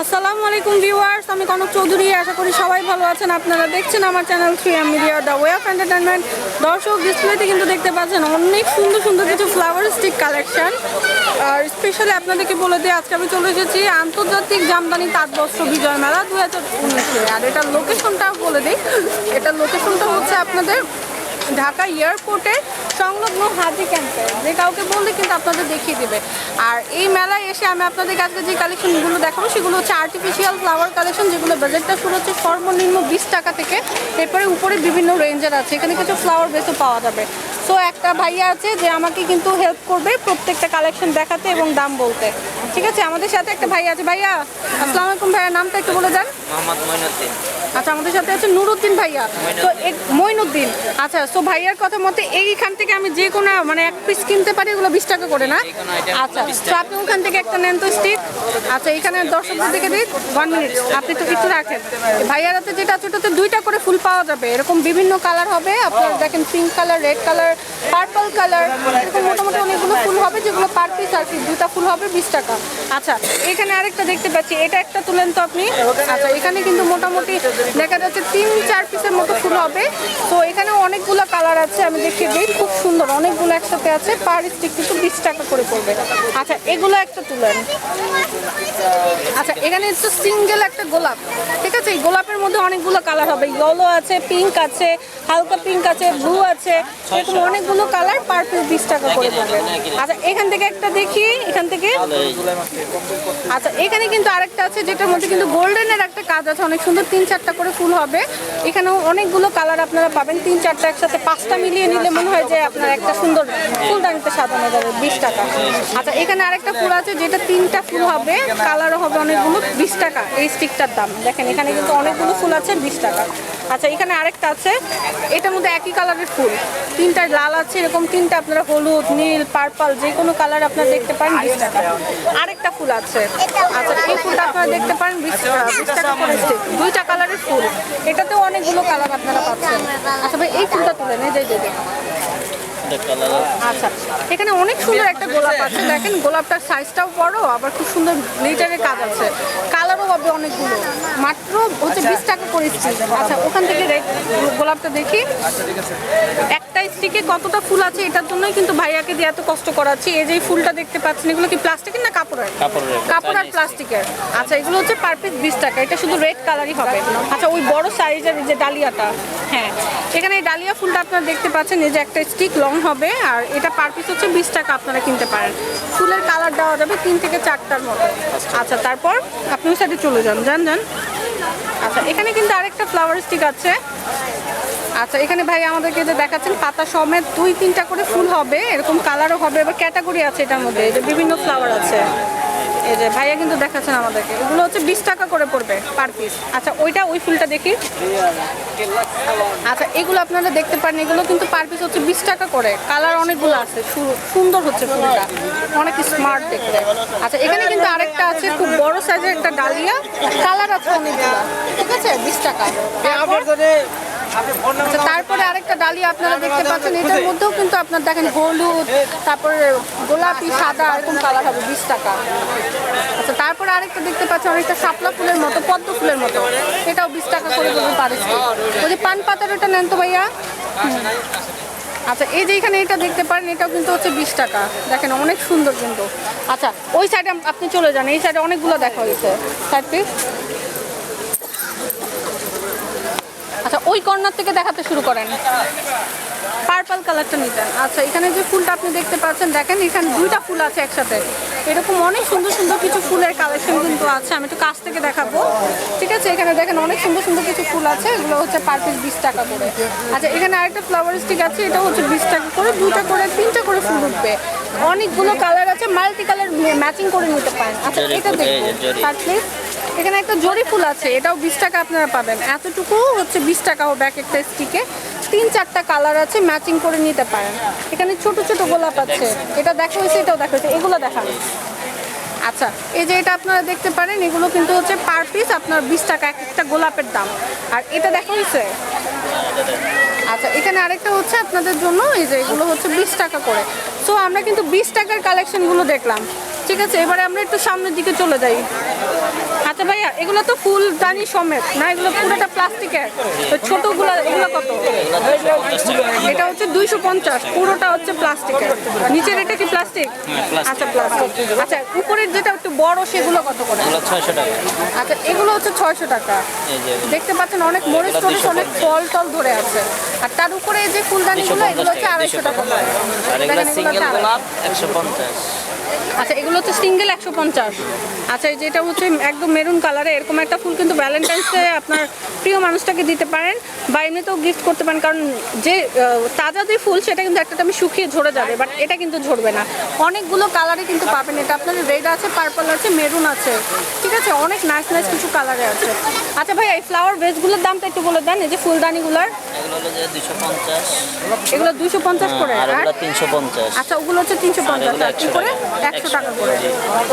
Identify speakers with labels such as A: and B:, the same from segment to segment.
A: আসসালামু আলাইকুম ভিউয়ার্স, আমি কনক চৌধুরী, আশা করি সবাই ভালো আছেন। আপনারা দেখছেন আমার channel three M media, the way of entertainment দর্শক ডিসপ্লেতে কিন্তু দেখতে পাচ্ছেন অনেক সুন্দর সুন্দর কিছু ফ্লাওয়ার স্টিক কালেকশন আর স্পেশালি আপনাদেরকে বলে দিই, আজকে আমি চলে এসেছি আন্তর্জাতিক জামদানি তাঁত বস্ত্র বিজয় মেলা দু হাজার উনিশে। আর এটার লোকেশনটাও বলে দিই। এটার লোকেশনটা হচ্ছে আপনাদের ঢাকা এয়ারপোর্টে সংলগ্ন হাজি ক্যাম্পে। যে কাউকে বললে কিন্তু আপনাদের দেখিয়ে দেবে। আর এই মেলায় এসে আমি আপনাদের কাছে যে কালেকশনগুলো দেখাবো, সেগুলো হচ্ছে আর্টিফিশিয়াল ফ্লাওয়ার কালেকশন যেগুলো বাজেটটা শুরু হচ্ছে সর্বনিম্ন বিশ টাকা থেকে। এরপরে উপরে বিভিন্ন রেঞ্জের আছে। এখানে কিছু ফ্লাওয়ার বেসও পাওয়া যাবে। সো একটা ভাইয়া আছে যে আমাকে কিন্তু হেল্প করবে প্রত্যেকটা কালেকশন দেখাতে এবং দাম বলতে। ঠিক আছে? আমাদের সাথে একটা ভাইয়া আছে। ভাইয়া, আসসালামু আলাইকুম ভাইয়া, নামটা একটু বলে দেন।
B: মোহাম্মদ মইনুদ্দিন।
A: আচ্ছা আমাদের সাথে আছে নুরুদ্দিন ভাইয়া। তো মইনুদ্দিন। আচ্ছা তো ভাইয়ার কথা মতে এইখান থেকে আমি যে কোনো মানে এক পিস কিনতে পারি এগুলো বিশ টাকা করে না? আচ্ছা
B: 20
A: তো আপনি ওখান থেকে একটা নেন তো স্টিক আচ্ছা এখানে দর্শকদের দিকে দিন ওয়ান মিনিট আপনি তো একটু রাখেন। ভাইয়ার হাতে যেটা আছে ওটাতে দুইটা করে ফুল পাওয়া যাবে। এরকম বিভিন্ন কালার হবে। আপনার দেখেন pink colour red colour purple colour এরকম মোটামুটি অনেকগুলো ফুল হবে যেগুলো পার পিস আর কি। দুটা ফুল হবে বিশ টাকা। আচ্ছা এখানে আরেকটা দেখতে পাচ্ছি। এটা একটা তুলেন তো আপনি। আচ্ছা এখানে কিন্তু মোটামুটি দেখা যাচ্ছে তিন, চার পিসের মতো ফুল হবে। তো এখানে অনেকগুলো কালার আছে, আমি দেখিয়ে দিই। খুব সুন্দর, অনেকগুলো একসাথে আছে। পার স্টিক কিন্তু বিশ টাকা করে পড়বে। আচ্ছা এগুলো একটা তুলেন। আচ্ছা এখানে হচ্ছে সিঙ্গেল একটা গোলাপ। ঠিক আছে, এই গোলাপের মধ্যে অনেকগুলো কালার হবে। ইয়েলো আছে পিঙ্ক আছে, হালকা পিঙ্ক আছে ব্লু আছে। এরকম অনেকগুলো কালার পার পিস বিশ টাকা করে পড়বে। আচ্ছা এখান থেকে একটা দেখি, এখান থেকে। আচ্ছা এখানে কিন্তু আরেকটা আছে, যেটার মধ্যে কিন্তু গোল্ডেনের একটা কাজ আছে। অনেক সুন্দর, তিন, চারটা করে ফুল হবে। এখানেও অনেকগুলো কালার আপনারা পাবেন। তিন, চারটা একসাথে পাঁচটা মিলিয়ে নিলে মনে হয় যে আপনার একটা সুন্দর ফুলদানিতে সাজানো যাবে বিশ টাকা। আচ্ছা এখানে আরেকটা ফুল আছে যেটা তিনটা ফুল হবে। কালারও হবে অনেকগুলো, বিশ টাকা এই স্টিকটার দাম। দেখেন, এখানে কিন্তু অনেকগুলো ফুল আছে বিশ টাকা। আচ্ছা এখানে আরেকটা আছে। এটার মধ্যে একই কালারের ফুল। তিনটা লাল আছে, এরকম তিনটা আপনারা হলুদ, নীল, পার্পল, যে কোনো কালার আপনারা দেখতে পারেন, বিশ টাকা। আরেকটা ফুল আছে। আচ্ছা এই ফুলটা আপনারা দেখতে পারেন, বিশ টাকা বিশ টাকা। দুইটা কালারের ফুল। এটাতেও অনেকগুলো কালার আপনারা পাচ্ছেন। আচ্ছা ভাই, এই ফুলটা তুলেন এই যে। আচ্ছা এখানে অনেক সুন্দর একটা গোলাপ আছে। দেখেন গোলাপটার সাইজটাও বড় আবার খুব সুন্দর গ্লিটারের কাজ আছে। কালারও হবে অনেকগুলো। মাত্র হচ্ছে বিশ টাকা করে স্টিক আচ্ছা ওখান থেকে গোলাপটা দেখি। একটা স্টিকে কতটা ফুল আছে এটার জন্যই কিন্তু ভাইয়াকে দিয়ে এত কষ্ট করাচ্ছি। এই যে ফুলটা দেখতে পাচ্ছেন এগুলো কি প্লাস্টিকের না কাপড়ের?
B: কাপড়ের
A: কাপড় আর প্লাস্টিকের আচ্ছা এগুলো হচ্ছে পার পিস বিশ টাকা। এটা শুধু রেড কালারই হবে। আচ্ছা ওই বড় সাইজের যে ডালিয়াটা হ্যাঁ। এখানে এই ডালিয়া ফুলটা আপনারা দেখতে পাচ্ছেন এই যে একটা স্টিক লং হবে। আর এটা পার পিস হচ্ছে বিশ টাকা আপনারা কিনতে পারেন। ফুলের কালার দেওয়া যাবে তিন থেকে চারটার মতো। আচ্ছা তারপর আপনি ওই সাইডে চলে যান। যান যান। আচ্ছা এখানে কিন্তু আরেকটা ফ্লাওয়ার স্টিক আছে। আচ্ছা এখানে ভাই আমাদেরকে যে দেখাচ্ছেন, পাতা সমেত দুই তিনটা করে ফুল হবে। এরকম কালারও হবে। এবার ক্যাটাগরি আছে এটার মধ্যে। যে বিভিন্ন ফ্লাওয়ার আছে। এই যে ভাইয়া কিন্তু দেখাচ্ছেন আমাদেরকে। এগুলো হচ্ছে বিশ টাকা করে পড়বে পার পিস আচ্ছা ওইটা, ওই ফুলটা দেখি। আচ্ছা এগুলো আপনারা দেখতে পারেন। এগুলো কিন্তু পার পিস হচ্ছে বিশ টাকা করে। কালার অনেকগুলো আছে। সুন্দর হচ্ছে ফুলটা। অনেক স্মার্ট দেখতে। আচ্ছা এখানে কিন্তু আরেকটা আছে, খুব বড় সাইজের একটা ডালিয়া। কালার আছে অনেকগুলো। ঠিক আছে? বিশ টাকা। আচ্ছা তারপরে আরেকটা ডালিয়া আপনারা দেখতে পাচ্ছেন এটার মধ্যেও কিন্তু আপনার দেখেন হলুদ তারপরে গোলাপি সাদা এরকম কালার হবে বিশ টাকা। আচ্ছা তারপরে আরেকটা দেখতে পাচ্ছেন অনেকটা শাপলা ফুলের মতো পদ্ম ফুলের মতো। এটাও বিশ টাকা করে বলতে পারে ওই যে পান পাতার ওটা নেন তো ভাইয়া। আচ্ছা এই যে এখানে এটা দেখতে পারেন এটাও কিন্তু হচ্ছে বিশ টাকা। দেখেন অনেক সুন্দর কিন্তু। আচ্ছা ওই সাইডে আপনি চলে যান এই সাইডে অনেকগুলো দেখা হয়েছে। সাইড প্লিজ আচ্ছা ওই কর্নার থেকে দেখাতে শুরু করেন। পার্পল কালারটা নিতেন। আচ্ছা এখানে যে ফুলটা আপনি দেখতে পাচ্ছেন দেখেন এখানে দুইটা ফুল আছে একসাথে। এরকম অনেক সুন্দর সুন্দর কিছু ফুলের কালেকশন কিন্তু আছে। আমি একটু কাছ থেকে দেখাবো। ঠিক আছে এখানে দেখেন অনেক সুন্দর সুন্দর কিছু ফুল আছে। এগুলো হচ্ছে পার পিস বিশ টাকা করে। আচ্ছা এখানে আরেকটা ফ্লাওয়ার স্টিক আছে। এটা হচ্ছে বিশ টাকা করে। দুটা করে তিনটা করে ফুল উঠবে। অনেকগুলো কালার আছে। মাল্টি কালার ম্যাচিং করে নিতে পারেন। আচ্ছা এটা দেখুন। তার প্লিজ এখানে একটা জরি ফুল আছে, এটাও বিশ টাকা আপনারা পাবেন। এতটুকু হচ্ছে বিশ টাকা হবে এক একটা স্টিকে। তিন চারটা কালার আছে, ম্যাচিং করে নিতে পারেন। এখানে ছোট ছোট গোলাপ আছে, এটা দেখা হয়েছে, এটাও দেখা হয়েছে, এগুলো দেখান। আচ্ছা এই যে এটা আপনারা দেখতে পারেন, এগুলো কিন্তু হচ্ছে পার পিস, আপনার বিশ টাকা এক একটা গোলাপের দাম। আর এটা দেখা হয়েছে? আচ্ছা এখানে আরেকটা হচ্ছে আপনাদের জন্য, এই যে এগুলো হচ্ছে বিশ টাকা করে। সো আমরা কিন্তু বিশ টাকার কালেকশনগুলো দেখলাম। ঠিক আছে এবারে আমরা একটু সামনের দিকে চলে যাই। আচ্ছা ভাইয়া এগুলো তো ফুল দানি সমেত না? এগুলো পুরোটা প্লাস্টিকের। তো ছোটগুলো এগুলো কত? এটা হচ্ছে দুইশো পঞ্চাশ পুরোটা হচ্ছে প্লাস্টিকের। নিচের এটা কি প্লাস্টিক? আচ্ছা প্লাস্টিক। আচ্ছা উপরের যেটা একটু বড় সেগুলো কত করে?
B: ছয়শো টাকা।
A: আচ্ছা এগুলো হচ্ছে ছয়শো টাকা। দেখতে পাচ্ছেন অনেক মরিচ টরিচ অনেক ফল টল ধরে আছে। আর তার উপরে যে ফুলদানিগুলো এগুলো হচ্ছে আড়াইশো টাকা করে।
B: আর এগুলো সিঙ্গেল গোলাপ একশো পঞ্চাশ।
A: আচ্ছা এগুলো হচ্ছে সিঙ্গেল একশো পঞ্চাশ। আচ্ছা এই যেটা হচ্ছে একদম মেরুন কালারে এরকম একটা ফুল কিন্তু ভ্যালেন্টাইন্স আপনার প্রিয় মানুষটাকে দিতে পারেন বা এমনিতেও গিফট করতে পারেন। কারণ যে তাজা যে ফুল সেটা কিন্তু একটা টাইমে শুকিয়ে ঝরে যাবে বাট এটা কিন্তু ঝরবে না। অনেকগুলো কালারে কিন্তু পাবেন। এটা আপনার রেড আছে পার্পল আছে মেরুন আছে। ঠিক আছে? অনেক নাইস নাইস কিছু কালারে আছে। আচ্ছা ভাই এই ফ্লাওয়ার বেসগুলোর দামটা একটু বলে দেন এই যে ফুলদানিগুলার।
B: এগুলো দুশো পঞ্চাশ।
A: করে
B: পঞ্চাশ।
A: আচ্ছা ওগুলো হচ্ছে তিনশো পঞ্চাশ।
B: এগুলো
A: আর কি
B: 100
A: করে?
B: টাকা।
A: একশো টাকা করে।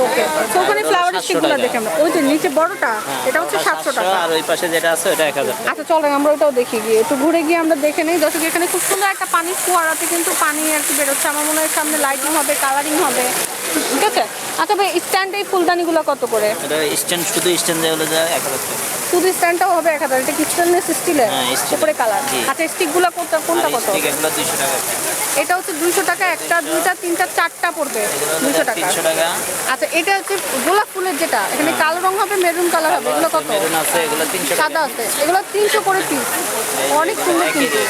A: ওকে তো ওখানে
B: এগুলো
A: ফ্লাওয়ার
B: 700
A: দেখে আমরা ওই যে নিচে বড়টা এটা হচ্ছে সাতশো টাকা।
B: আর ওই পাশে যেটা আছে ওটা এক হাজার
A: আচ্ছা চলেন আমরা ওটাও দেখি গিয়ে। একটু ঘুরে গিয়ে আমরা দেখে নেই দর্শক এখানে খুব সুন্দর একটা পানির ফোয়ারাতে কিন্তু পানি আর কি বেরোচ্ছে। আমার মনে হয় সামনে লাইটিং হবে কালারিং হবে। ঠিক আছে? আচ্ছা ভাই স্ট্যান্ড এই ফুলদানিগুলো কত করে?
B: এটা স্ট্যান্ড শুধু স্ট্যান্ড দিয়ে হলো এক হাজার
A: শুধু স্ট্যান্ডটাও হবে এক হাজার এটা কি স্টেনলেস স্টিলের
B: হ্যাঁ, steel-এর।
A: উপরে কালার। আচ্ছা স্টিকগুলো কোনটা কোনটা কত?
B: স্টিক এগুলো দুইশো টাকা
A: এটা হচ্ছে দুইশো টাকা একটা দুইটা তিনটা চারটা পড়বে দুইশো টাকা। আচ্ছা এটা হচ্ছে গোলাপ ফুলের যেটা এখানে কালো রং হবে মেরুন কালার হবে এগুলো কত? সাদা আছে এগুলো তিনশো করে পিস অনেক সুন্দর কিন্তু।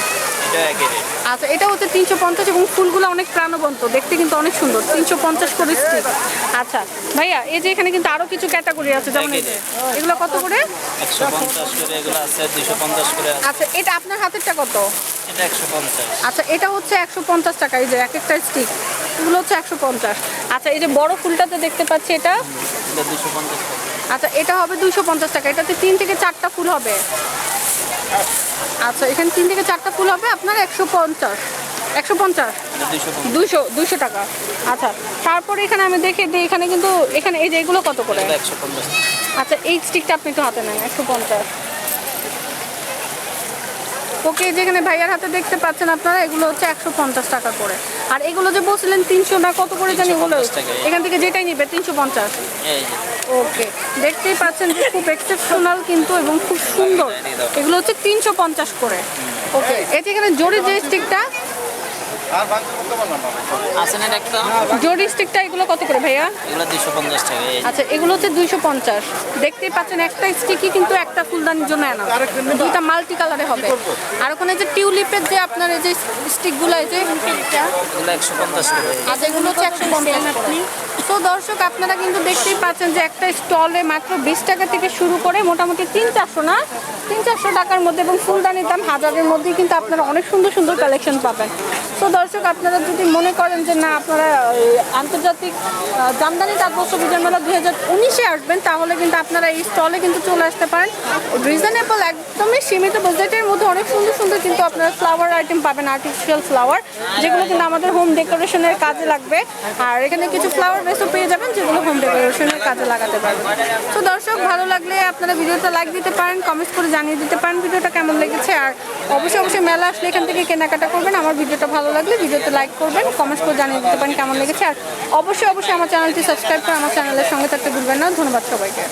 B: এটা একই রেট
A: আচ্ছা এটা হচ্ছে তিনশো পঞ্চাশ এবং ফুলগুলো অনেক প্রাণবন্ত। দেখতে কিন্তু অনেক সুন্দর তিনশো পঞ্চাশ করে স্টিক আচ্ছা ভাইয়া এই যে এখানে কিন্তু আরও কিছু ক্যাটাগরি আছে যেমন এগুলো কত করে?
B: একশো পঞ্চাশ করে এগুলো আছে দুইশো পঞ্চাশ করে
A: আচ্ছা এটা আপনার হাতেরটা কত?
B: এটা একশো পঞ্চাশ।
A: আচ্ছা এটা হচ্ছে একশো পঞ্চাশ টাকা এই যে এক একটা স্টিক এগুলো হচ্ছে একশো পঞ্চাশ। আচ্ছা এই যে বড় ফুলটাতে দেখতে পাচ্ছি এটা?
B: পঞ্চাশ।
A: আচ্ছা এটা হবে দুইশো পঞ্চাশ টাকা এটাতে তিন থেকে চারটা ফুল হবে। আচ্ছা এখানে তিন থেকে চারটা ফুল হবে আপনার একশো পঞ্চাশ। একশো পঞ্চাশ?
B: দুইশো
A: দুইশো টাকা। আচ্ছা তারপরে এখানে আমি দেখে দিই এখানে কিন্তু এখানে এই যে এগুলো কত করে? আচ্ছা এই স্টিকটা আপনি একটু হাতে নেন একশো পঞ্চাশ। ওকে যেখানে ভাইয়ার হাতে দেখতে পাচ্ছেন আপনারা এগুলো হচ্ছে একশো পঞ্চাশ টাকা করে। আর এগুলো যে বলছিলেন তিনশো না কত করে জানি এগুলো এখান থেকে যেটাই নিবে তিনশো পঞ্চাশ। ওকে। দেখতেই পাচ্ছেন যে খুব এক্সেপশনাল কিন্তু এবং খুব সুন্দর। এগুলো হচ্ছে তিনশো পঞ্চাশ করে। ওকে এটি এখানে জরি যে স্টিকটা
B: আছে না একটা?
A: জরি স্টিকটা এগুলো কত করে ভাইয়া?
B: এগুলো টাকা
A: আচ্ছা এগুলো হচ্ছে দুইশো পঞ্চাশ। দেখতেই পাচ্ছেন একটা স্টিকই কিন্তু একটা ফুলদানির জন্য আনা দুইটা মাল্টি কালারে হবে। আর ওখানে যে টিউলিপের যে আপনার এই যে স্টিকগুলো এই যে
B: এগুলো করে
A: এগুলো হচ্ছে আপনি তো দর্শক আপনারা কিন্তু দেখতেই পাচ্ছেন যে একটা স্টলে মাত্র বিশ টাকা থেকে শুরু করে মোটামুটি তিন চারশো না? তিন চারশো টাকার মধ্যে এবং ফুলদানির দাম হাজারের মধ্যে কিন্তু আপনারা অনেক সুন্দর সুন্দর কালেকশন পাবেন। তো দর্শক, আপনারা যদি মনে করেন যে না, আপনারা আন্তর্জাতিক জামদানি তাঁতবস্ত্র বিজয় মেলা দুই হাজার উনিশে আসবেন, তাহলে কিন্তু আপনারা এই স্টলে কিন্তু চলে আসতে পারেন। রিজনেবল একদমই সীমিত বাজেটের মধ্যে অনেক সুন্দর সুন্দর কিন্তু আপনারা ফ্লাওয়ার আইটেম পাবেন আর্টিফিশিয়াল ফ্লাওয়ার যেগুলো কিন্তু আমাদের হোম ডেকোরেশনের কাজে লাগবে। আর এখানে কিছু ফ্লাওয়ার বেসও পেয়ে যাবেন, যেগুলো হোম ডেকোরেশনের কাজে লাগাতে পারবেন। তো দর্শক, ভালো লাগলে আপনারা ভিডিওটা লাইক দিতে পারেন কমেন্টস করে জানিয়ে দিতে পারেন ভিডিওটা কেমন লেগেছে। আর অবশ্যই অবশ্যই মেলা আসলে এখান থেকে কেনাকাটা করবেন। আমার ভিডিওটা ভালো লাগলে ভিডিওতে লাইক করবেন কমেন্টস করে জানিয়ে দিতে পারেন কেমন লেগেছে। আর অবশ্যই অবশ্যই আমার চ্যানেলটি সাবস্ক্রাইব করে আমার চ্যানেলের সঙ্গে থাকতে ভুলবেন না। ধন্যবাদ সবাইকে।